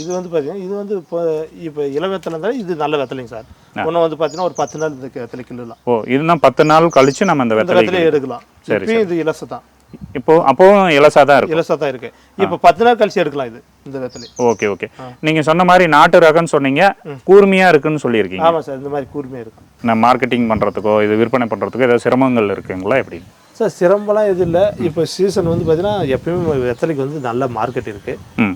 இது வந்து பார்த்தீங்கன்னா இது வந்து இப்போ இப்போ இள வெத்தலை இருந்தாலும் இது நல்ல வெத்தலைங்க சார். ஒன்று வந்து பார்த்தீங்கன்னா ஒரு பத்து நாள் இந்த வெத்தலை கிள்ளலாம் ஓ இதுனா பத்து நாள் கழிச்சு நம்ம இந்த இந்த வெத்தலை எடுக்கலாம். சரி, இது இலசை தான். இப்போ அப்போவும் இலசா தான் இருக்கும். இலசை தான் இருக்கு. இப்போ பத்து நாள் கழிச்சு எடுக்கலாம் இது இந்த வெத்தலை. Okay okay. நீங்க சொன்ன மாதிரி நாட்டு ரகம்னு சொன்னீங்க. கூர்மையா இருக்குன்னு சொல்லியிருக்கீங்க. ஆமாம் சார் இந்த மாதிரி கூர்மையாக இருக்கும். நான் மார்க்கெட்டிங் பண்றதுக்கோ இது விற்பனை பண்றதுக்கோ ஏதாவது சிரமங்கள் இருக்குங்களா எப்படி? சார் சிரமம்லாம் எதுவும் இல்லை. இப்போ சீசன் வந்து பார்த்தீங்கன்னா எப்பயுமே வெத்தலைக்கு வந்து நல்ல மார்க்கெட் இருக்குது ம்.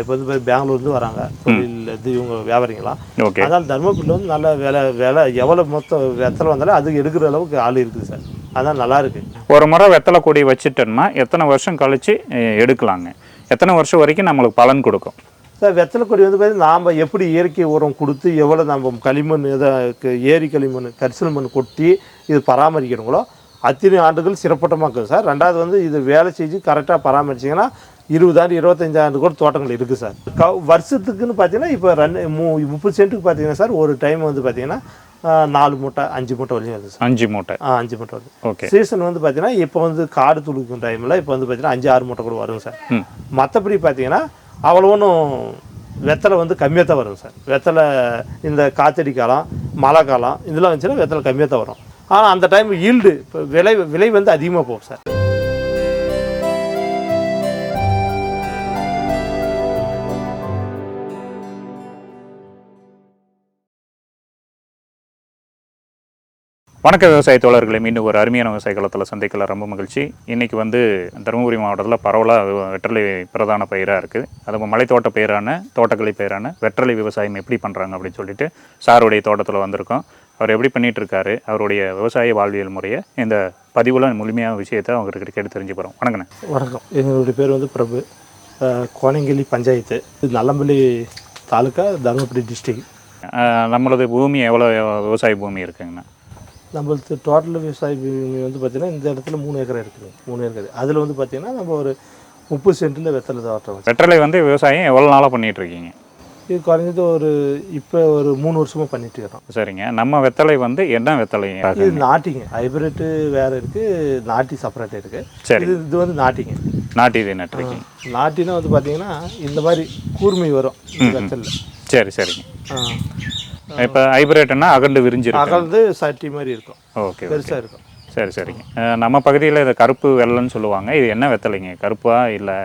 இப்போ வந்து பெங்களூர்லேருந்து வராங்க. தொழில் இது இவங்க வியாபாரிங்களாம். ஓகே. அதனால் தர்மபுரியில் வந்து நல்ல விலை விலை எவ்வளோ மொத்தம் வெத்தலை வந்தாலும் அது எடுக்கிற அளவுக்கு ஆள் இருக்குது சார். அதான் நல்லா இருக்கு. ஒரு முறை வெத்தலை கொடி வச்சுட்டோம்னா எத்தனை வருஷம் கழிச்சு அஹ், எடுக்கலாங்க? எத்தனை வருஷம் வரைக்கும் நம்மளுக்கு பலன் கொடுக்கும்? சார் வெத்தலை கொடி வந்து பார்த்தீங்கன்னா நாம் எப்படி இயற்கை உரம் கொடுத்து எவ்வளோ நம்ம களிமண் இதை ஏரி களிமண் கரிசல் மண் கொட்டி இது பராமரிக்கிறோங்களோ அத்தனை ஆண்டுகள் சிறப்பட்டமாக்குது சார். ரெண்டாவது வந்து இது வேலை செஞ்சு கரெக்டாக பராமரிச்சிங்கன்னா இருபதாண்டு இருபத்தஞ்சு ஆண்டு கூட தோட்டங்கள் இருக்குது சார். க வருஷத்துக்குன்னு பார்த்தீங்கன்னா இப்போ ரெண்டு மூ முப்பது சென்ட்டுக்கு பார்த்தீங்கன்னா சார் ஒரு டைம் வந்து பார்த்தீங்கன்னா நாலு மூட்டை அஞ்சு மூட்டை வரையும் வருது சார். அஞ்சு மூட்டை. ஆ அஞ்சு மூட்டை வருது. ஓகே. சீசன் வந்து பார்த்தீங்கன்னா இப்போ வந்து காடு துளுக்கும் டைமில் இப்போ வந்து பார்த்தீங்கன்னா அஞ்சு ஆறு மூட்டை கூட வரும் சார். மற்றபடி பார்த்தீங்கன்னா அவ்வளோ ஒன்றும் வெத்தலை வந்து கம்மியாக தான் வரும் சார். வெத்தலை இந்த காத்தடி காலம் மழை காலம் இதெல்லாம் வந்துச்சுன்னா வெத்தலை கம்மியாக தான் வரும். ஆனால் அந்த டைம் ஈல்டு இப்போ விலை விலை வந்து அதிகமாக போகும் சார். வணக்க விவசாய தோழர்களை மீண்டும் ஒரு அருமையான விவசாய காலத்தில் சந்திக்கல. ரொம்ப மகிழ்ச்சி. இன்றைக்கி வந்து தருமபுரி மாவட்டத்தில் பரவலாக வெற்றலை பிரதான பயிராக இருக்குது அது மலைத்தோட்ட பயிரான தோட்டக்கலை பயிரான வெற்றலை விவசாயம் எப்படி பண்ணுறாங்க அப்படின்னு சொல்லிட்டு சாருடைய தோட்டத்தில் வந்திருக்கோம். அவர் எப்படி பண்ணிட்டு இருக்காரு அவருடைய விவசாய வாழ்வியல் முறையை இந்த பதிவில் முழுமையான விஷயத்தை அவங்ககிட்ட கேட்டு தெரிஞ்சு போகிறோம் வணக்கண்ணே. வணக்கம். எங்களுடைய பேர் வந்து பிரபு. அஹ், கோணங்கிள்ளி பஞ்சாயத்து. இது நல்லம்பள்ளி தாலுக்கா தருமபுரி டிஸ்ட்ரிக்ட் ஆஹ் நம்மளது பூமி எவ்வளோ விவசாய பூமி இருக்குங்கண்ணா? நம்மளுக்கு டோட்டல் விவசாய பூமி வந்து பார்த்திங்கன்னா இந்த இடத்துல மூணு ஏக்கர் இருக்குது மூணு ஏக்கர். அதில் வந்து பார்த்திங்கன்னா நம்ம ஒரு முப்பது சென்ட்டில் வெத்தலை தோட்டம் வெற்றலை வந்து விவசாயம் எவ்வளோ நாளாக பண்ணிட்டு இருக்கீங்க இது குறைஞ்சது ஒரு இப்போ ஒரு மூணு வருஷமாக பண்ணிட்டு இருக்கிறோம் சரிங்க. நம்ம வெத்தலை வந்து என்ன வெத்தலை? இது நாட்டிங்க. ஹைபிரிட்டு வேறு இருக்குது நாட்டி செப்பரேட் இருக்குது சரி. இது இது வந்து நாட்டிங்க. நாட்டு இது நட்டுருக்கீங்க நாட்டினா வந்து பார்த்தீங்கன்னா இந்த மாதிரி கூர்மை வரும். வெத்தலில். சரி சரிங்க இப்போ ஹைபிரேட்னா அகண்டு விரிஞ்சிருக்கு அகழ்ந்து சட்டி மாதிரி இருக்கும். ஓகே பெருசாக இருக்கும். சரி சரிங்க நம்ம பகுதியில் இதை கருப்பு வெள்ளைன்னு சொல்லுவாங்க. இது என்ன வெத்தலைங்க? கருப்பா இல்லை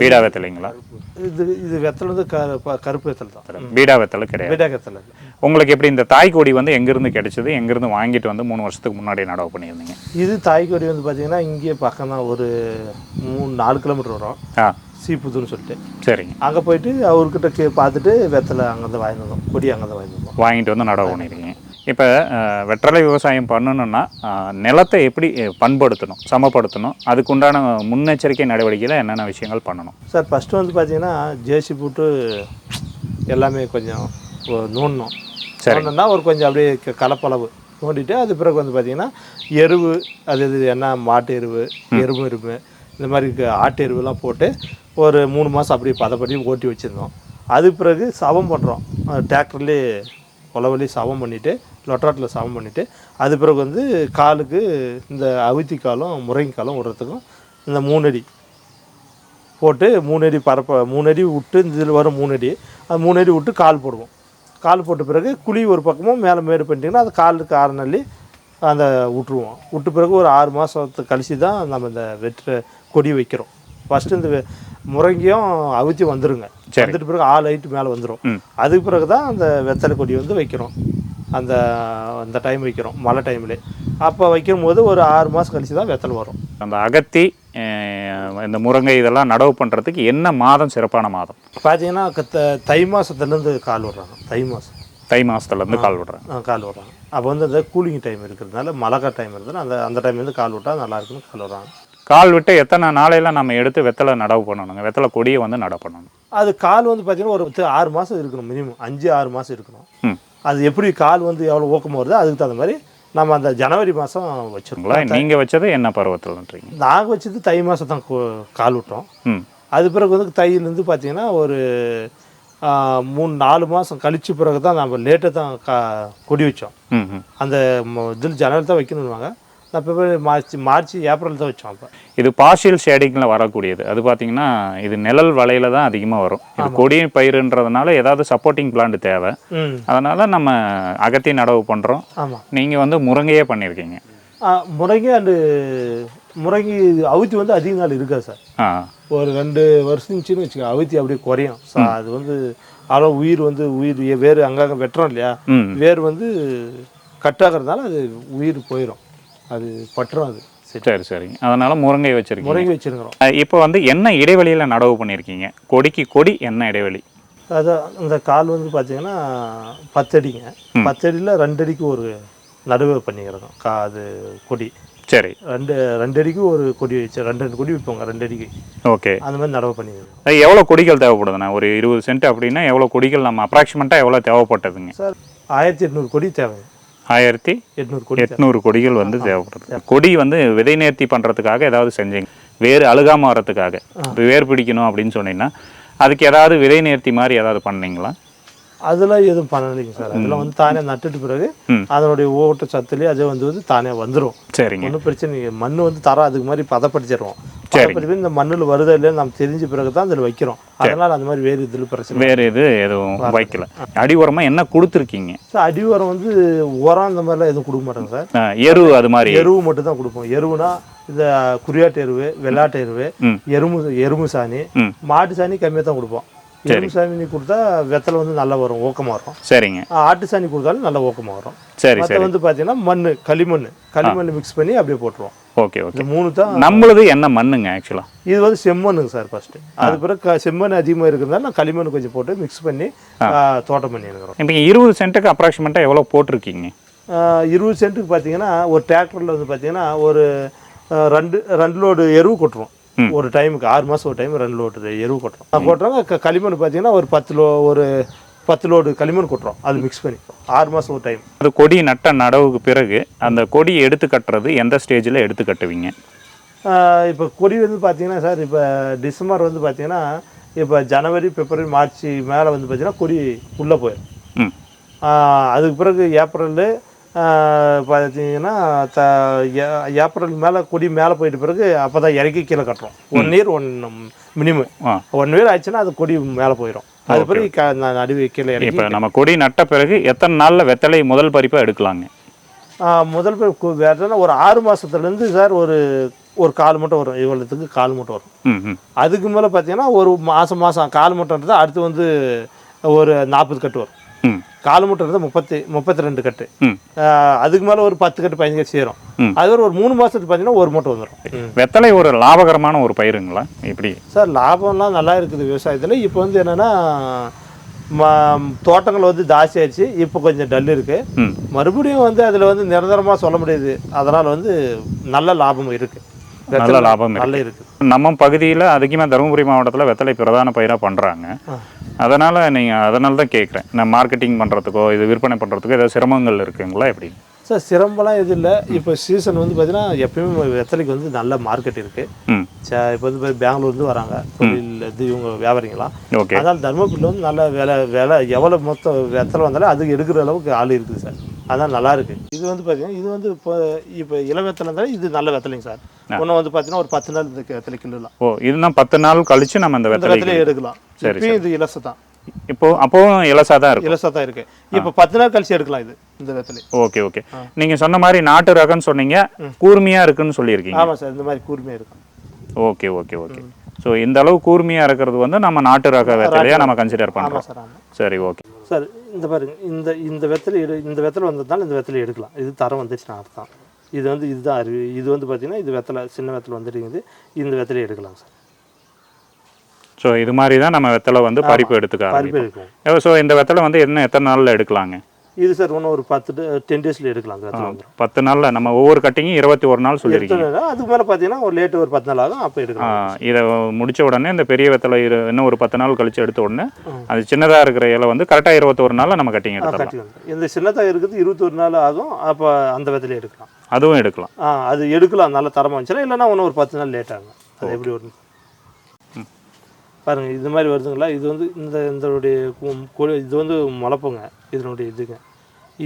பீடா வெத்தலைங்களா? இது இது வெத்தலை வந்து க ப- கருப்பு வெத்தலை தான். பீடா வெத்தலை கிடையாது. விடா வெத்தலை இல்லை. உங்களுக்கு எப்படி இந்த தாய் கொடி வந்து எங்கேருந்து கிடைச்சது? எங்கேருந்து வாங்கிட்டு வந்து மூணு வருஷத்துக்கு முன்னாடி நடவு பண்ணியிருந்தீங்க? இது தாய்க்கொடி வந்து பார்த்தீங்கன்னா இங்கே பக்கம் தான் ஒரு மூணு நாலு கிலோமீட்டர் வரும். ஆ. சீப்புதுன்னு சொல்லிட்டு. சரிங்க. அங்கே போயிட்டு அவர்கிட்ட கே பார்த்துட்டு வெத்தலை அங்கே தான் வாங்கி வந்தோம். கொடி அங்கே தான் வாங்கி வந்தோம். வாங்கிட்டு வந்து நடவு பண்ணியிருக்கீங்க. இப்போ வெற்றலை விவசாயம் பண்ணணும்னா அஹ், நிலத்தை எப்படி பண்படுத்தணும் சமப்படுத்தணும் அதுக்குண்டான முன்னெச்சரிக்கை நடவடிக்கையில் என்னென்ன விஷயங்கள் பண்ணணும்? சார் ஃபஸ்ட்டு வந்து பார்த்தீங்கன்னா ஜேசி போட்டு எல்லாமே கொஞ்சம் நோண்டணும். சரி. நோண்டனா ஒரு கொஞ்சம் அப்படியே கலப்பளவு நோண்டிட்டு அது பிறகு வந்து பார்த்தீங்கன்னா எருவு அது இது என்ன மாட்டு எருவு எருவு எருவு இந்த மாதிரி ஆட்டு எருவுலாம் போட்டு ஒரு மூணு மாதம் அப்படியே பதப்படி ஓட்டி வச்சுருந்தோம். அது பிறகு சவம் பண்ணுறோம் டிராக்டர்லேயே கொலவழி சவம் பண்ணிவிட்டு லொட்ராட்டில் சவம் பண்ணிவிட்டு அது பிறகு வந்து காலுக்கு இந்த அவித்தி காலம் முருங்கை காலம் விடுறதுக்கும் இந்த மூணடி போட்டு மூணு அடி பரப்ப மூணு அடி விட்டு இந்த இதில் வரும் மூணு அடி அது மூணு அடி விட்டு கால் போடுவோம். கால் போட்ட பிறகு குழி ஒரு பக்கமும் மேலே மேடு பண்ணிட்டிங்கன்னா அது காலுக்கு ஆறு நல்லி அந்த விட்டுருவோம். விட்டு பிறகு ஒரு ஆறு மாதத்தை கழித்து தான் நம்ம இந்த வெற்ற கொடி வைக்கிறோம். ஃபஸ்ட்டு இந்த முருங்கையும் அவித்தி வந்துருங்க. வந்துட்டு பிறகு ஆள் ஹைட்டு மேலே வந்துடும். அதுக்கு பிறகு தான் அந்த வெத்தலை கொடி வந்து வைக்கிறோம். அந்த அந்த டைம் வைக்கிறோம். மழை டைம்லேயே அப்போ வைக்கும் போது ஒரு ஆறு மாதம் கழிச்சு தான் வெத்தலை வரும். அந்த அகத்தி இந்த முருங்கை இதெல்லாம் நடவு பண்ணுறதுக்கு என்ன மாதம் சிறப்பான மாதம்? பார்த்தீங்கன்னா தை மாதத்துலேருந்து கால் விடுறாங்க. தை மாதம் தை மாதத்துலேருந்து கால் விடுறாங்க. கால் விடுறாங்க. அப்போ வந்து அந்த கூலிங் டைம் இருக்கிறதுனால மழைக்கா டைம் இருந்ததுன்னா அந்த அந்த டைம்லேருந்து கால் விட்டால் நல்லா இருக்குன்னு கால் விடுறாங்க. கால் விட்டு எத்தனை நாளையில நம்ம எடுத்து வெத்தலை நடவு பண்ணணுங்க? வெத்தலை கொடியை வந்து நடவு பண்ணணும். அது கால் வந்து பார்த்தீங்கன்னா ஒரு ஆறு மாதம் இருக்கணும் மினிமம் அஞ்சு ஆறு மாதம் இருக்கணும். அது எப்படி கால் வந்து எவ்வளோ ஊக்கமாக வருதோ அதுக்கு தகுந்த மாதிரி நம்ம அந்த ஜனவரி மாதம் வச்சுருக்கோம். உங்களா நீங்கள் வச்சது என்ன பருவத்தில்ன்றீங்க? நாங்கள் வச்சது தை மாதம் தான் கால் விட்டோம். அது பிறகு வந்து தையிலேருந்து பார்த்தீங்கன்னா ஒரு மூணு நாலு மாதம் கழிச்சு பிறகு தான் நம்ம லேட்டாக தான் கா கொடி வச்சோம். அந்த இதில் ஜனவரி தான் வைக்கணும்னுவாங்க. நான் பிப்ரவரி மார்ச் மார்ச் ஏப்ரல் தான் வச்சோம் அப்போ. இது பார்ஷியல் ஷேடிங்கில் வரக்கூடியது. அது பார்த்தீங்கன்னா இது நிழல் வலையில தான் அதிகமாக வரும். இது கொடி பயிருன்றதுனால ஏதாவது சப்போர்ட்டிங் பிளான்ட் தேவை. அதனால் நம்ம அகத்தி நடவு பண்ணுறோம் ஆமாம் நீங்கள் வந்து முருங்கையே பண்ணியிருக்கீங்க முறைங்க அண்டு முறைங்க அவுத்தி வந்து அதிக நாள் இருக்காது சார். ஒரு ரெண்டு வருஷம் இருந்துச்சுன்னு வச்சுக்கோ அவுத்தி அப்படியே குறையும். ஸோ அது வந்து அவ்வளோ உயிர் வந்து உயிர் வேர் அங்கங்கே வெட்டுறோம் இல்லையா? வேர் வந்து கட்டாகிறதுனால அது உயிர் போயிடும் அது பட்டுரும் அது சரி சரி. சரிங்க அதனால் முருங்கை வச்சுருக்கீங்க. முறைங்க வச்சுருக்கிறோம். இப்போ வந்து என்ன இடைவெளியில் நடவு பண்ணியிருக்கீங்க? கொடிக்கு கொடி என்ன இடைவெளி? அதான் இந்த கால் வந்து பார்த்தீங்கன்னா பத்தடிங்க. பத்தடியில் ரெண்டு அடிக்கு ஒரு நடுவு பண்ணிக்கிறோம். கா அது கொடி. சரி. ரெண்டு ரெண்டு அடிக்கு ஒரு கொடி வச்சு ரெண்டு ரெண்டு கொடி வைப்போங்க ரெண்டு அடிக்கு ஓகே. அந்த மாதிரி நடவு பண்ணிக்கிறோம். அது எவ்வளோ கொடிகள் தேவைப்படுதுண்ணா? ஒரு இருபது சென்ட் அப்படின்னா எவ்வளோ கொடிகள் நம்ம அப்ராக்சிமேட்டாக எவ்வளோ தேவைப்பட்டதுங்க? சார் ஆயிரத்தி எட்நூறு கொடி தேவை ஆயிரத்தி எட்நூறு கொடி. எட்நூறு கொடிகள் வந்து தேவைப்படுது கொடி வந்து விதை நேர்த்தி பண்ணுறதுக்காக ஏதாவது செஞ்சீங்க. வேர் அழுகாமல் வர்றதுக்காக இப்போ வேர் பிடிக்கணும் அப்படின்னு சொன்னீங்கன்னா அதுக்கு ஏதாவது விதை நேர்த்தி மாதிரி ஏதாவது பண்ணீங்களா? அதெல்லாம் எதுவும் பண்ணலைங்க சார். அதெல்லாம் வந்து தானே நட்டுட்டு பிறகு. அதனுடைய ஓட்ட சத்துலேயே அது வந்து வந்து தானே வந்துடும் சரிங்க. ஒன்றும் பிரச்சனை மண் வந்து தரம் அதுக்கு மாதிரி பதப்படுத்திடுவோம் பதப்படுத்தி இந்த மண்ணில் வருதா இல்லையா நம்ம தெரிஞ்ச பிறகு தான் அதில் வைக்கிறோம். அதனால் அந்த மாதிரி வேறு இதில் பிரச்சனை. வேறு எது எதுவும் வைக்கல. அடி உரமாக என்ன கொடுத்துருக்கீங்க? சார் அடி உரம் வந்து உரம் இந்த மாதிரிலாம் எதுவும் கொடுக்க மாட்டோங்க சார். எரு அது மாதிரி. எருவு மட்டும் தான் கொடுப்போம். எருவுனா இந்த குறியாட்டு எருவு வெள்ளாட்டு எருவு. எருமு எருமு சாணி. மாட்டு சாணி கம்மியாக தான் கொடுப்போம். எருமு சாணி கொடுத்தா வெத்தலை வந்து நல்லா வரும் ஊக்கமாக வரும். சரிங்க. ஆட்டு சாணி கொடுத்தாலும் நல்லா ஊக்கமாக வரும். சரி சரி. வந்து பார்த்தீங்கன்னா மண் களிமண் களிமண் மிக்ஸ் பண்ணி அப்படியே போட்டுருவோம். Okay okay. மூணு தான் நம்மளுது என்ன மண்ணுங்க ஆக்சுவலாக இது வந்து செம்மண்ணுங்க சார் ஃபர்ஸ்ட் அது பிறகு செம்மண் அதிகமாக இருக்கிறதால நான் களிமண் கொஞ்சம் போட்டு மிக்ஸ் பண்ணி தோட்டம் பண்ணிருக்கிறோம் இப்போ இருபது சென்ட்டுக்கு அப்ராக்சிமேட்டாக எவ்வளோ போட்டிருக்கீங்க? இருபது சென்ட்டுக்கு பார்த்தீங்கன்னா ஒரு டிராக்டரில் வந்து பார்த்தீங்கன்னா ஒரு ரெண்டு ரெண்டு லோடு எருவு கொட்டுறோம் ம். ஒரு டைமுக்கு ஆறு மாதம் ஒரு டைம் ரெண்டு லோடு எருவு கொட்டுறோம். கொட்டுறோங்க களிமண் பார்த்தீங்கன்னா ஒரு பத்து லோ ஒரு பத்து லோடு களிமண் கொட்டுறோம். அது மிக்ஸ் பண்ணி ஆறு மாதம் ஒரு டைம். அது கொடி நட்ட நடவுக்கு பிறகு அந்த கொடியை எடுத்து கட்டுறது எந்த ஸ்டேஜில் எடுத்து கட்டுவீங்க? இப்போ கொடி வந்து பார்த்தீங்கன்னா சார் இப்போ டிசம்பர் வந்து பார்த்தீங்கன்னா இப்போ ஜனவரி பிப்ரவரி மார்ச் மேலே வந்து பார்த்தீங்கன்னா கொடி உள்ளே போயிடும் அதுக்கு பிறகு ஏப்ரலு பார்த்தீங்கன்னா த ஏ- ஏப்ரல் மேலே கொடி மேலே போயிட்ட பிறகு அப்போ தான் இறக்கி கீழே கட்டுறோம். One year one minimum one year ஆச்சுன்னா அது கொடி மேலே போயிடும் அது பிறகு நடுவே கீழே இறக்கி இப்போ நம்ம கொடி நட்ட பிறகு எத்தனை நாளில் வெத்தலை முதல் பறிப்பை எடுக்கலாங்க? முதல் பிறகு கு- வேற என்ன, ஒரு ஆறு மாதத்துலேருந்து சார் ஒரு ஒரு கால் மட்டும் வரும். இவ்வளோத்துக்கு கால் மட்டும் வரும். அதுக்கு மேலே பார்த்தீங்கன்னா ஒரு மாதம் மாதம் கால் மட்டும் அடுத்து வந்து ஒரு நாற்பது கட்டு வரும். கால் மூட்டை இருந்தால் முப்பத்தி முப்பத்தி ரெண்டு கட்டு அதுக்கு மேலே ஒரு பத்து கட்டு பதினஞ்சு கட்டு சேரும். அது ஒரு மூணு மாதத்துக்கு பார்த்தீங்கன்னா ஒரு மூட்டை வந்துடும் வெத்தலை ஒரு லாபகரமான ஒரு பயிருங்களா? இப்படி சார் லாபம்லாம் நல்லா இருக்குது விவசாயத்தில். இப்போ வந்து என்னென்னா தோட்டங்கள் வந்து ஜாஸ்தி ஆயிடுச்சு. இப்போ கொஞ்சம் டல் இருக்குது மறுபடியும் வந்து அதில் வந்து நிரந்தரமாக சொல்ல முடியாது. அதனால் வந்து நல்ல லாபம் இருக்குது நல்ல லாபம் இருக்கு. நல்ல இருக்குது நம்ம பகுதியில் அதிகமாக தருமபுரி மாவட்டத்தில் வெத்தலை பிரதான பயிராக பண்ணுறாங்க. அதனால் நீங்கள் அதனால தான் கேட்குறேன் நான் மார்க்கெட்டிங் பண்ணுறதுக்கோ இது விற்பனை பண்ணுறதுக்கோ ஏதாவது சிரமங்கள் இருக்குங்களா எப்படி? சார் சிரமம்லாம் எதுவும் இல்லை. இப்போ சீசன் வந்து பார்த்தீங்கன்னா எப்பயுமே வெத்தலைக்கு வந்து நல்ல மார்க்கெட் இருக்குது ம். இப்போ வந்து பெங்களூர்லேருந்து வராங்க. தொழில் இது இவங்க வியாபாரிங்களாம் ஓகே. அதனால் தர்மபுரியில் வந்து நல்ல வேலை வேலை எவ்வளோ மொத்தம் வெத்தலை வந்தாலும் அது எடுக்கிற அளவுக்கு ஆள் இருக்குது சார். அதான் நல்லா இருக்கு. இது வந்து பார்த்தீங்கன்னா இது வந்து இப்போ இப்போ இள வெத்தலை இருந்தாலும் இது நல்ல வெத்தலைங்க சார். ஒன்று வந்து பார்த்தீங்கன்னா ஒரு பத்து நாள் கிள்ளலாம் ஓ இதுனா பத்து நாள் கழிச்சு நம்ம இந்த வெத்தலை எடுக்கலாம். சரி, இது இலசை தான். இப்போ அப்போவும் இலசா தான் இருக்கும். இலசை தான் இருக்கு. இப்போ பத்து நாள் கழிச்சு எடுக்கலாம் இது இந்த வெத்தலை. Okay okay. நீங்கள் சொன்ன மாதிரி நாட்டு ரகம்னு சொன்னீங்க. கூர்மையாக இருக்குன்னு சொல்லியிருக்கீங்க. ஆமாம் சார் இந்த மாதிரி கூர்மையாக இருக்கும். Okay okay okay. ஸோ இந்த அளவு கூர்மையாக இருக்கிறது வந்து நம்ம நாட்டு ரக வெத்தலையாக நம்ம கன்சிடர் பண்ணுறோம் சார் ஓகே. சார் இந்த பாருங்க இந்த இந்த வெத்தலை இந்த வெத்தலை வந்ததுனால இந்த வெத்தலை எடுக்கலாம். இது தரம் வந்துச்சுன்னா அர்த்தம். இது வந்து இதுதான் அறிவு இது வந்து பார்த்தீங்கன்னா இது வெத்தலை சின்ன வெத்தலை வந்துட்டு இந்த வெத்தலை எடுக்கலாம் சார். ஸோ இது மாதிரி தான் நம்ம வெத்தலை வந்து பறிப்பு எடுத்துக்க பருப்பு ஆரம்பிப்போம். எடுக்கலாம். ஸோ இந்த வெத்தலை வந்து என்ன எத்தனை நாளில் எடுக்கலாங்க? இது சார் இன்னும் ஒரு பத்து டென் டேஸில் எடுக்கலாம் வெத்தலை வந்துடும் பத்து நாளில் நம்ம ஒவ்வொரு கட்டிங்கும் இருபத்தி ஒரு நாள் சொல்லியிருக்கீங்க அதுக்கு மேலே பார்த்தீங்கன்னா ஒரு லேட்டு ஒரு பத்து நாள் ஆகும் அப்போ எடுக்கலாம். இதை முடிச்ச உடனே இந்த பெரிய வெத்தலை இரு இன்னும் ஒரு பத்து நாள் கழிச்சு எடுத்த உடனே அது சின்னதாக இருக்கிற இலை வந்து கரெக்டாக இருபத்தொரு நாளில் நம்ம கட்டிங் வந்து இந்த சின்னதாக இருக்குது இருபத்தொரு நாள் ஆகும் அப்போ அந்த வெத்தலையை எடுக்கலாம். அதுவும் எடுக்கலாம். ஆ அது எடுக்கலாம். நல்ல தரமாக இருந்துச்சுன்னா இல்லைன்னா இன்னும் ஒரு பத்து நாள் லேட் ஆகும். அது எப்படி வரும்? பாருங்க இது மாதிரி வருதுங்களா? இது வந்து இந்த இதனுடைய இது வந்து முளைப்புங்க இதனுடைய இதுங்க.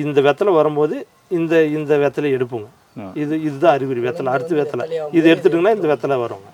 இந்த வெத்தலை வரும்போது இந்த இந்த வெத்தலை எடுப்போங்க. இது இதுதான் அறிகுறி வெத்தலை. அடுத்து வெத்தலை. இது எடுத்துட்டிங்கன்னா இந்த வெத்தலை வருங்க.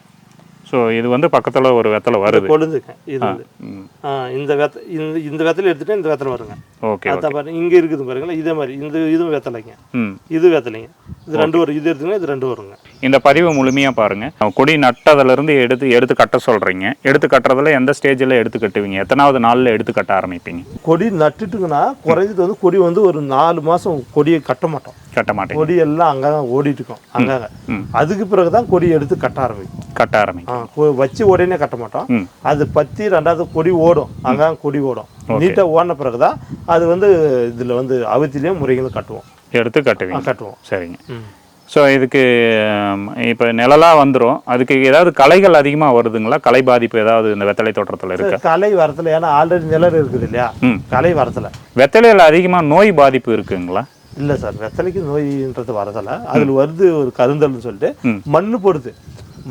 ஸோ இது வந்து பக்கத்தில் ஒரு வெத்தலை வருது. கொழுந்துங்க. இது வந்து. ம் ஆ, இந்த வெத்த இந்த இந்த வெத்தலை எடுத்துட்டு இந்த வெத்தலை வருங்க. ஓகே அதான் பாருங்க இங்கே இருக்குது பாருங்களேன். இதே மாதிரி. இந்த இதுவும் வெத்தலைங்க. ம். இது வெத்தலைங்க. இது ரெண்டு வரும் இது எடுத்துங்கன்னா இது ரெண்டு வருங்க. இந்த பதிவை முழுமையாக பாருங்கள் கொடி நட்டதுலேருந்து எடுத்து எடுத்து கட்ட சொல்கிறீங்க எடுத்து கட்டுறதுல எந்த ஸ்டேஜில் எடுத்து கட்டுவீங்க? எத்தனாவது நாளில் எடுத்து கட்ட ஆரம்பிப்பீங்க? கொடி நட்டுட்டுங்கன்னா குறைஞ்சது வந்து கொடி வந்து ஒரு நாலு மாதம் கொடியை கட்ட மாட்டோம். கட்ட மாட்டீங்க. கொடி எல்லாம் அங்கங்க ஓடிட்டு இருக்கும் அங்கங்க. அதுக்கு பிறகு தான் கொடி எடுத்து கட்ட ஆரம்பிக்கும். கட்ட ஆரம்பிங்க ஆ, கொ- வச்சு உடனே கட்ட மாட்டோம். அது பத்தி ரெண்டாவது கொடி ஓடும் அங்கங்க கொடி ஓடும். நீட்டாக ஓடின பிறகு தான் அது வந்து இதில் வந்து அவுத்திலையும் முறைகளும் கட்டுவோம். எடுத்து கட்டுவீங்க. கட்டுவோம். சரிங்க. ஸோ இதுக்கு இப்போ நிழலாக வந்துடும் அதுக்கு ஏதாவது களைகள் அதிகமாக வருதுங்களா? கலை பாதிப்பு ஏதாவது இந்த வெத்தலை தோட்டத்தில் இருக்கா? கலை வரத்துல ஏன்னா ஆல்ரெடி நிழல் இருக்குது இல்லையா? கலை வரத்துல. வெத்தலையில் அதிகமாக நோய் பாதிப்பு இருக்குங்களா? இல்லை சார் வெத்தலைக்கு நோயின்றது வரதில்ல அதில் வருது ஒரு கருந்தல்னு சொல்லிட்டு ம். மண்ணு போடுது.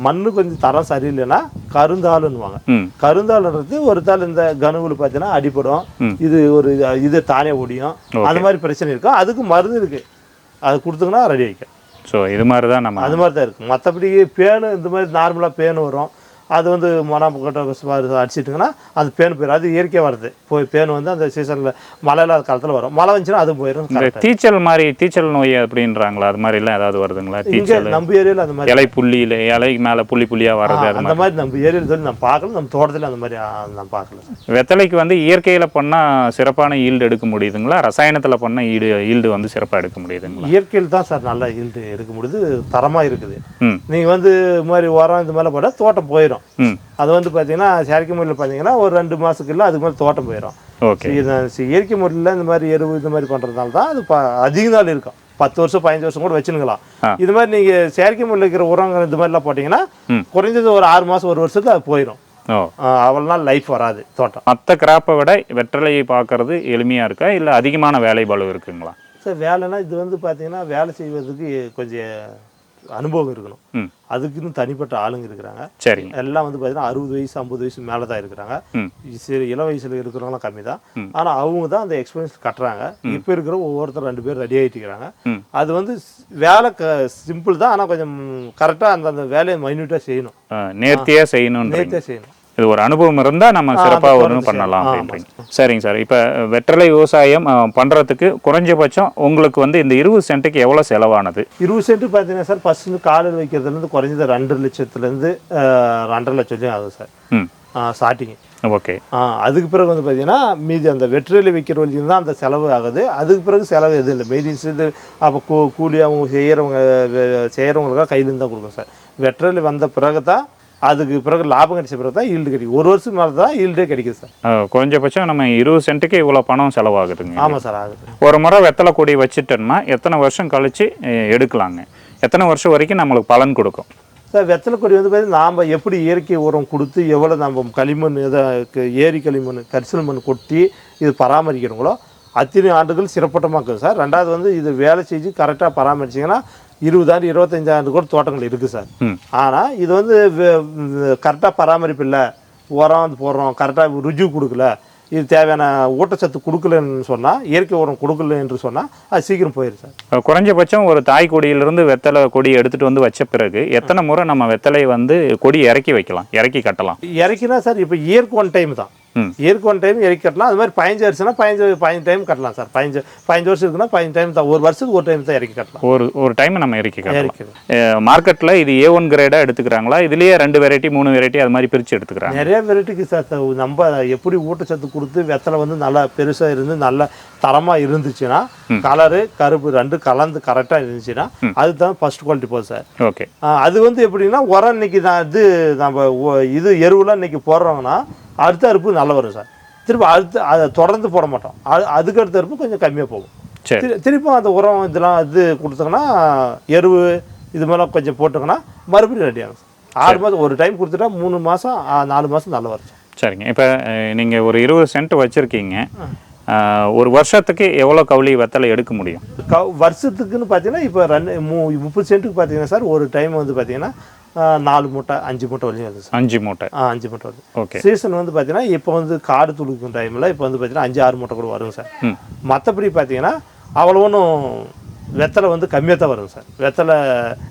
மண்ணு கொஞ்சம் தரம் சரியில்லைன்னா கருந்தாளுன்னுவாங்க. கருந்தாளுன்றது ஒரு தாள் இந்த கனவுல பார்த்தீங்கன்னா அடிபடும். இது ஒரு இது தானே ஒடியும். அந்த மாதிரி பிரச்சனை இருக்கும். அதுக்கு மருந்து இருக்கு. அது கொடுத்தீங்கன்னா ரெடி ஆகிக்கும் ஸோ இது மாதிரி தான் நம்ம அது மாதிரி தான் இருக்கும் மற்றபடி பேனு இந்த மாதிரி நார்மலாக பேனு வரும். அது வந்து மொனாம்பு அடிச்சிட்டிங்கன்னா அது பேன் போயிடும் அது இயற்கையாக வருது. போய் பேன் வந்து அந்த சீசனில் மழை இல்லாத காலத்தில் வரும். மழை வந்துச்சுன்னா அது போயிடும் தீச்சல் மாதிரி தீச்சல் நோய் அப்படின்றாங்களா? அது மாதிரிலாம் ஏதாவது வருதுங்களா? தீச்சல் நம்ம ஏரியாவில் அந்த மாதிரி இலை புள்ளியில் இலை மேலே புள்ளி புள்ளியாக வர்றது அந்த மாதிரி. நம்ம ஏரியாவில் சொல்லி நம்ம பார்க்கல. நம்ம தோட்டத்தில் அந்த மாதிரி நான் பார்க்கல. வெத்தலைக்கு வந்து இயற்கையில் பண்ணால் சிறப்பான ஈல்டு எடுக்க முடியுதுங்களா? ரசாயனத்தில் பண்ணால் ஈடு ஈல்டு வந்து சிறப்பாக எடுக்க முடியுதுங்களா? இயற்கையில் தான் சார் நல்லா ஈல்டு எடுக்க முடியுது. தரமாக இருக்குது. நீங்கள் வந்து இது மாதிரி உரம் இந்த மாதிரிலாம் போட்டால் தோட்டம் போயிடும் ம். அது வந்து பார்த்தீங்கன்னா செயற்கை முறையில் பார்த்தீங்கன்னா ஒரு ரெண்டு மாதத்துக்குள்ள அதுக்கு மேலே தோட்டம் போயிடும். ஓகே. இயற்கை முறையில் இந்த மாதிரி எருவு இந்த மாதிரி பண்ணுறதுனால தான் அது அதிக நாள் இருக்கும். பத்து வருஷம் பதினஞ்சு வருஷம் கூட ஆ. இது மாதிரி நீங்கள் செயற்கை முறையில் இருக்கிற உரங்கள் இந்த மாதிரிலாம் போட்டிங்கன்னா. குறைஞ்சது ஒரு ஆறு மாதம் ஒரு வருஷத்துல அது போயிடும் அவ்வளோ நாள் லைஃப் வராது தோட்டம். மற்ற கிராப்பை விட வெற்றலையை பார்க்கறது எளிமையாக இருக்கா? இல்லை அதிகமான வேலை பளு இருக்குங்களா? சார் வேலைன்னா இது வந்து பார்த்தீங்கன்னா வேலை செய்வதற்கு கொஞ்சம் அனுபவம் இருக்கணும். அதுக்குன்னு தனிப்பட்ட ஆளுங்க இருக்கிறாங்க. சரிங்க. எல்லாம் வந்து பார்த்தீங்கன்னா அறுபது வயசு ஐம்பது வயசு மேலே தான் இருக்கிறாங்க சரி இளம் வயசுல இருக்கிறவங்களாம் கம்மி தான். ஆனால் அவங்க தான் அந்த எக்ஸ்பீரியன்ஸ் கட்டுறாங்க. இப்போ இருக்கிற ஒவ்வொருத்தர் ரெண்டு பேர் ரெடி ஆகிட்டு இருக்கிறாங்க. அது வந்து வேலை க சிம்பிள் தான். ஆனால் கொஞ்சம் கரெக்டாக அந்த அந்த வேலையை மைன்யூட்டாக செய்யணும். நேர்த்தியாக செய்யணுன்றீங்க நேர்த்தியாக செய்யணும். இது ஒரு அனுபவம் இருந்தால் நம்ம சிறப்பாக ஒன்று பண்ணலாம். அப்படின்றீங்க சரிங்க சார். இப்போ வெற்றலை விவசாயம் அஹ், பண்றதுக்கு குறைஞ்சபட்சம் உங்களுக்கு வந்து இந்த இருபது சென்ட்டுக்கு எவ்வளோ செலவானது? இருபது சென்ட் பார்த்தீங்கன்னா சார் ஃபஸ்ட்டு காலையில் வைக்கிறதுலேருந்து குறைஞ்சது ரெண்டு லட்சத்துலேருந்து ரெண்டரை லட்சம் வரையும் ஆகுது சார். Starting okay. அதுக்கு பிறகு வந்து பார்த்தீங்கன்னா மீதி அந்த வெற்றிலை விற்கிற வரைக்கும் தான் அந்த செலவு ஆகுது. அதுக்கு பிறகு செலவு எதுவும் இல்லை. மீதி இது அப்போ கூ கூலி அவங்க செய்கிறவங்க செய்கிறவங்களுக்காக கையிலேருந்து தான் கொடுக்கும் சார். வெற்றிலை வந்த பிறகு தான் அதுக்கு பிறகு லாபம் கிடைச்ச பிறகு தான் ஈல்டு கிடைக்கும் ஒரு வருஷம் மேலே தான் ஈல்டே கிடைக்குது சார். குறைஞ்சபட்சம் நம்ம இருபது சென்ட்டுக்கு இவ்வளோ பணம் செலவாகுதுங்க. ஆமாம் சார் ஆகுது. ஒரு முறை வெத்தலை கொடி வச்சுட்டோம்னா எத்தனை வருஷம் கழிச்சு அஹ், எடுக்கலாங்க. எத்தனை வருஷம் வரைக்கும் நம்மளுக்கு பலன் கொடுக்கும். சார் வெத்தலை கொடி வந்து பார்த்தீங்கன்னா நாம் எப்படி இயற்கை உரம் கொடுத்து எவ்வளோ நம்ம களிமண் இதை ஏரி களிமண் கரிசல் மண் கொட்டி இது பராமரிக்கிறோங்களோ அத்தனை ஆண்டுகள் சிறப்பட்டமாக்கும் சார். ரெண்டாவது வந்து இது வேலை செஞ்சு கரெக்டாக பராமரிச்சிங்கன்னா இருபதாண்டு இருபத்தஞ்சு ஆண்டு கூட தோட்டங்கள் இருக்குது சார். ஆனால் இது வந்து கரெக்டாக பராமரிப்பு இல்லை. உரம் வந்து போடுறோம். கரெக்டாக ருஜு கொடுக்கல. இது தேவையான ஊட்டச்சத்து கொடுக்கலன்னு சொன்னால் இயற்கை உரம் கொடுக்கல என்று சொன்னால் அது சீக்கிரம் போயிடும் சார். குறைஞ்சபட்சம் ஒரு தாய் கொடியிலிருந்து வெத்தலை கொடி எடுத்துட்டு வந்து வச்ச பிறகு எத்தனை முறை நம்ம வெத்தலையை வந்து கொடி இறக்கி வைக்கலாம் இறக்கி கட்டலாம்? இறக்கினா சார் இப்போ இயற்கை ஒன் டைம் தான். இயற்கை ஒன் டைம் இறக்கி கட்டலாம். அது மாதிரி பதினஞ்சு வருஷம்னா பதினஞ்சு பதினஞ்சு டைம் கட்டலாம் சார். பதினஞ்சு பதினஞ்சு வருஷம் இருக்குன்னா பதினஞ்சு டைம் தான். ஒரு வருஷத்துக்கு ஒரு டைம் தான் இறக்கி கட்டலாம். ஒரு ஒரு டைம் நம்ம இறக்கி கட்டலாம். மார்க்கெட்டில் இது ஏ ஒன் கிரேடாக எடுத்துக்கிறாங்களா? இதுலேயே ரெண்டு வெரைட்டி மூணு வெரைட்டி அது மாதிரி பிரித்து எடுத்துக்கிறாங்க. நிறைய வெரைட்டிக்கு சார் நம்ம எப்படி ஊட்டச்சத்து கொடுத்து வெத்தலை வந்து நல்லா பெருசாக இருந்து நல்ல தரமாக இருந்துச்சுன்னா கலரு கருப்பு ரெண்டு கலந்து கரெக்டாக இருந்துச்சுன்னா அதுதான் ஃபர்ஸ்ட் குவாலிட்டி போகுது சார். ஓகே அது வந்து எப்படின்னா உரம் இன்னைக்கு நான் இது நம்ம இது எருவுலாம் இன்னைக்கு போடுறோம்னா அடுத்த அறுப்பு நல்லா வரும் சார். திரும்ப அடுத்து அதை தொடர்ந்து போட மாட்டோம். அது அதுக்கு அடுத்த அறுப்பு கொஞ்சம் கம்மியாக போகும். திருப்பும் அந்த உரம் இதெல்லாம் இது கொடுத்தோங்கன்னா எருவு இது மாதிரிலாம் கொஞ்சம் போட்டோங்கன்னா மறுபடியும் ரெடி ஆகும் சார். ஆறு மாதம் ஒரு டைம் கொடுத்துட்டா மூணு மாதம் நாலு மாதம் நல்லா வரும் சார். சரிங்க. இப்போ நீங்கள் ஒரு இருபது சென்ட் வச்சுருக்கீங்க. ஒரு வருஷத்துக்கு எவ்வளோ கவுளி வெத்தலை எடுக்க முடியும்? க- வருஷத்துக்குன்னு பார்த்தீங்கன்னா இப்போ ரெண்டு மூ முப்பது சென்ட்டுக்கு பார்த்தீங்கன்னா சார் ஒரு டைம் வந்து பார்த்தீங்கன்னா நாலு மூட்டை அஞ்சு மூட்டை வரையும் வருது சார். அஞ்சு மூட்டை. ஆ அஞ்சு மூட்டை வருது. ஓகே. சீசன் வந்து பார்த்தீங்கன்னா இப்போ வந்து காடு துளுக்கும் டைமில் இப்போ வந்து பார்த்தீங்கன்னா அஞ்சு ஆறு மூட்டை கூட வரும் சார். மற்றபடி பார்த்தீங்கன்னா அவ்வளோ ஒன்றும் வெத்தலை வந்து கம்மியாக தான் வரும் சார். வெத்தலை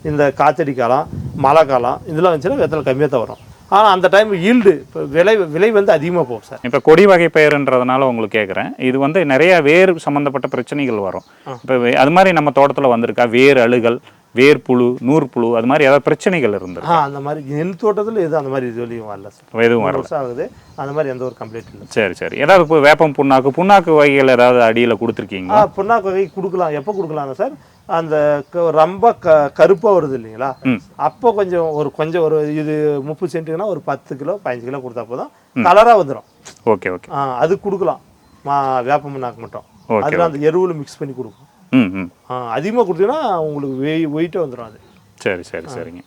இந்த காத்தடி காலம் மழை காலம் இதெல்லாம் வந்துச்சுன்னா வெத்தலை கம்மியாக தான் வரும். ஆனால் அந்த டைம் ஈல்டு இப்போ விலை விலை வந்து அதிகமாக போகும் சார். இப்போ கொடி வகை பயிர்ன்றதுனால உங்களுக்கு கேட்குறேன் இது வந்து நிறைய வேர் சம்மந்தப்பட்ட பிரச்சனைகள் வரும். இப்போ அது மாதிரி நம்ம தோட்டத்தில் வந்திருக்கா? வேர் அழுகல் வேர் புழு நூற்புழு அது மாதிரி ஏதாவது பிரச்சனைகள் இருந்திருக்கு. ஆ அந்த மாதிரி என் தோட்டத்தில் எதுவும் அந்த மாதிரி இதுவரையும் வரல சார். எதுவும் வரல. ஆகுது. அந்த மாதிரி எந்த ஒரு கம்ப்ளைண்ட் இல்லை சரி. சரி ஏதாவது இப்போ வேப்பம் புண்ணாக்கு புண்ணாக்கு வகைகள் ஏதாவது அடியில் கொடுத்துருக்கீங்க புண்ணாக்கு வகை கொடுக்கலாம். எப்போ கொடுக்கலாங்க சார்? அந்த ரொம்ப க கருப்பாக வருது இல்லைங்களா. அப்போ கொஞ்சம் ஒரு கொஞ்சம் ஒரு இது முப்பது சென்ட்டுக்குன்னா ஒரு பத்து கிலோ பதினஞ்சு கிலோ கொடுத்தா போதும். கலராக வந்துடும் ஓகே ஓகே. அது கொடுக்கலாம். மா வேப்ப புண்ணாக்கு மட்டும். அதில் அந்த எருவில் மிக்ஸ் பண்ணி கொடுக்கும் அதிகமாக கொடுத்தீங்கன்னா உங்களுக்கு வெய் வெயிட்டாக வந்துடும் அது. சரி சரி சரிங்க.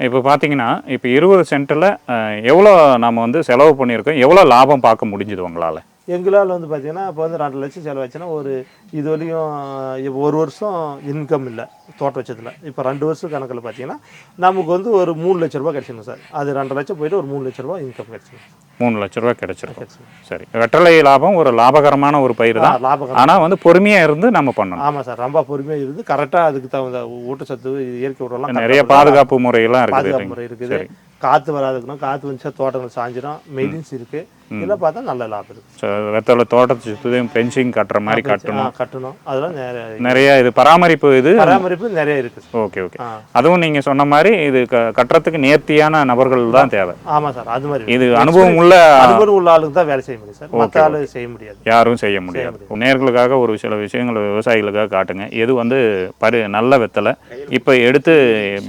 இப்போ பார்த்தீங்கன்னா இப்போ இருபது சென்ட்டில் எவ்வளோ நாம் வந்து செலவு பண்ணியிருக்கோம்? எவ்வளோ லாபம் பார்க்க முடிஞ்சுது உங்களால்? எங்களால் வந்து பார்த்தீங்கன்னா இப்போ வந்து ரெண்டு லட்சம் செலவாச்சுன்னா ஒரு இது வரையும் இப்போ ஒரு வருஷம் இன்கம் இல்லை தோட்டம் வச்சதில் இப்போ ரெண்டு வருஷம் கணக்கில் பார்த்தீங்கன்னா நமக்கு வந்து ஒரு மூணு லட்ச ரூபா கிடைச்சிடும் சார். அது ரெண்டு லட்சம் போயிட்டு ஒரு மூணு லட்ச ரூபா இன்கம் கிடைச்சிடும் மூணு லட்ச ரூபா கிடைச்சிருக்கும். சரி. வெற்றலை லாபம் ஒரு லாபகரமான ஒரு பயிர் தான். லாபம் ஆனால் வந்து பொறுமையாக இருந்து நம்ம பண்ணணும். ஆமாம் சார். ரொம்ப பொறுமையாக இருந்து கரெக்டாக அதுக்கு தகுந்த ஊட்டச்சத்து இயற்கை உரம்லாம் நிறைய பாதுகாப்பு முறையெல்லாம் இருக்குது முறை இருக்குது. காற்று வராதுக்கணும் காற்று வந்துச்சா தோட்டங்கள் சாஞ்சிடும் மெயின்டெனன்ஸ் இருக்குது இதெல்லாம் பார்த்தா நல்ல லாபம் இருக்குது ஸோ வெத்தலை தோட்டத்தை சுற்றியும் பென்சிங் கட்டுற மாதிரி கட்டணும். கட்டணும். அதெல்லாம் நிறைய நிறைய இது பராமரிப்பு இது? பராமரிப்பு நிறைய இருக்குது ஓகே ஓகே. அதுவும் நீங்கள் சொன்ன மாதிரி இது கட்டுறதுக்கு நேர்த்தியான நபர்கள் தான் தேவை. ஆமாம் சார். அது மாதிரி இது அனுபவம் உள்ள அனுபவம் உள்ள ஆளுக்கு தான் வேலை செய்ய முடியும் சார். மற்ற ஆளு செய்ய முடியாது. யாரும் செய்ய முடியாது. நேர்களுக்காக ஒரு சில விஷயங்கள் விவசாயிகளுக்காக காட்டுங்க. எது வந்து பரு நல்ல வெத்தலை இப்போ எடுத்து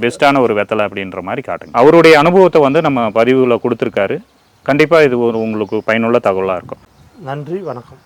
பெஸ்ட்டான ஒரு வெத்தலை அப்படின்ற மாதிரி காட்டுங்க. அவருடைய அனுபவத்தை வந்து நம்ம பதிவுகளை கொடுத்துருக்காரு. கண்டிப்பாக இது ஒரு உங்களுக்கு பயனுள்ள தகவலாக இருக்கும். நன்றி வணக்கம்.